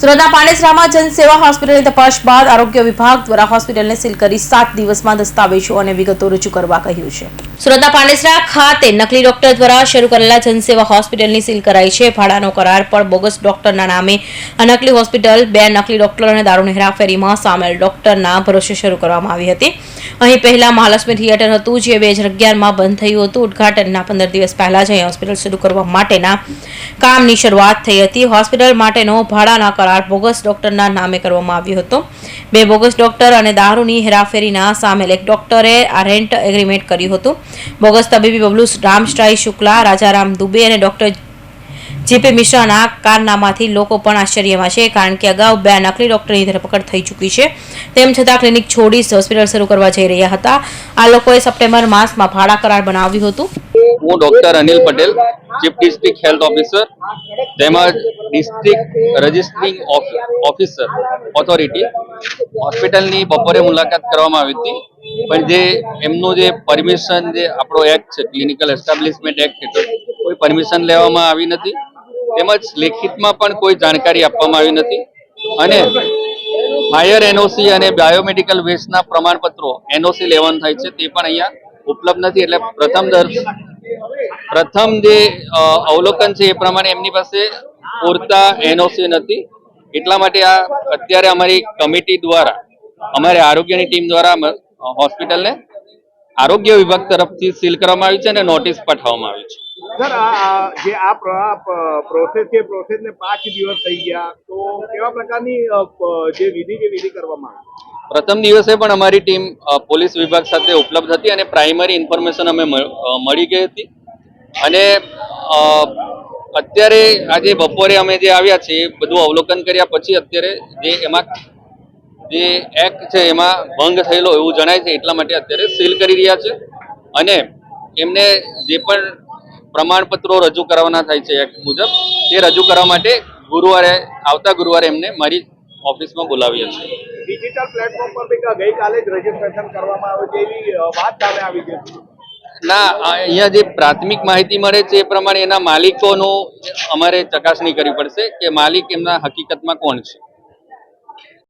સુરતના પાંડેસરામાં જનસેવા હોસ્પિટલની તપાસ બાદ આરોગ્ય વિભાગ દ્વારા હોસ્પિટલને સીલ કરી સાત દિવસમાં દસ્તાવેજો અને વિગતો રજૂ કરવા કહ્યું છે. સુરતના પાંડેસરા ખાતે નકલી ડોક્ટર દ્વારા શરૂ કરેલા જનસેવા હોસ્પિટલની સીલ કરાઈ છે. ભાડાનો કરાર પણ બોગસ ડોક્ટરના નામે આ નકલી હોસ્પિટલ બે નકલી ડોક્ટર અને દારૂની હેરાફેરીમાં સામેલ ડોક્ટરના ભરોસે શરૂ કરવામાં આવી હતી. અહીં પહેલા મહાલક્ષ્મી થિયેટર હતું, જે બે હજાર અગિયારમાં બંધ થયું હતું. ઉદઘાટનના પંદર દિવસ પહેલા જ અહીં હોસ્પિટલ શરૂ કરવા માટેના કામની શરૂઆત થઈ હતી. હોસ્પિટલ માટેનો ભાડાના કરાર બોગસ ડોક્ટરના નામે કરવામાં આવ્યો હતો. બે બોગસ ડોક્ટર અને દારૂની હેરાફેરીના સામેલ એક ડોક્ટરે આ રેન્ટ એગ્રીમેન્ટ કર્યું હતું. બોગસ તબીબી બબલુ રામસ્ટાઈ શુક્લા, રાજારામ દુબે અને ડોક્ટર જેપી મિશ્રાના કારનામાથી લોકો પણ આશ્ચર્યમાં છે, કારણ કે અગાઉ બે નકલી ડોક્ટરની ધરપકડ થઈ ચૂકી છે. તેમ છતાં ક્લિનિક છોડી હોસ્પિટલ શરૂ કરવા જઈ રહ્યા હતા. આ લોકોએ સપ્ટેમ્બર માસમાં ભાડા કરાર બનાવ્યું હતું. હું doctor Anil Patel, chief district health officer, તેમજ ડિસ્ટ્રિક્ટ રજિસ્ટ્રિંગ ઓફિસર ઓથોરિટી હોસ્પિટલની બપોરે મુલાકાત કરવામાં આવી હતી. પણ જે એમનું જે પરમિશન, જે આપણો એક્ટ છે ક્લિનિકલ એસ્ટાબ્લિશમેન્ટ એક્ટ હેઠળ, કોઈ પરમિશન લેવામાં આવી નથી. તેમજ લેખિતમાં પણ કોઈ જાણકારી આપવામાં આવી નથી. અને ફાયર એનઓસી અને બાયોમેડિકલ વેસ્ટના પ્રમાણપત્રો એનઓસી લેવાનું થાય છે, તે પણ અહીંયા ઉપલબ્ધ નથી. એટલે પ્રથમ દર, પ્રથમ જે અવલોકન છે એ પ્રમાણે એમની પાસે પૂરતા એનઓસી નથી. એટલા માટે આ અત્યારે અમારી કમિટી દ્વારા, અમારે આરોગ્યની ટીમ દ્વારા હોસ્પિટલને આરોગ્ય વિભાગ તરફથી સીલ કરવામાં આવી છે અને નોટિસ પાઠવવામાં આવી છે. સર જે આ પ્રોસેસ છે પ્રોસેસને પાંચ દિવસ થઈ ગયા. તો કેવા પ્રકારની જે વિધિ છે વિધિ કરવામાં આવી? પ્રથમ દિવસે પણ અમારી ટીમ પોલીસ વિભાગ સાથે ઉપલબ્ધ હતી અને પ્રાઇમરી ઇન્ફોર્મેશન અમે મળી ગઈ હતી. અને અત્યારે આજે બપોરે અમે જે આવ્યા છીએ એ બધું અવલોકન કર્યા પછી અત્યારે જે એમાં જે એક્ટ છે એમાં ભંગ થયેલો એવું જણાય છે એટલા માટે અત્યારે સીલ કરી રહ્યા છે. અને એમને જે પણ પ્રમાણપત્રો રજૂ કરવાના થાય છે એક્ટ મુજબ તે રજૂ કરવા માટે ગુરુવારે આવતા ગુરુવારે એમને મારી ઓફિસમાં બોલાવીએ છે ડિજિટલ પ્લેટફોર્મ પર ગઈકાલે જ રજીસ્ટ્રેશન કરવામાં આવ્યું છે એવી વાત સામે આવી છે. ના અહીંયા જે પ્રાથમિક માહિતી મળે છે એ પ્રમાણે એના માલિકોનું અમારે ચકાસણી કરવી પડશે કે માલિક એમના હકીકતમાં કોણ છે.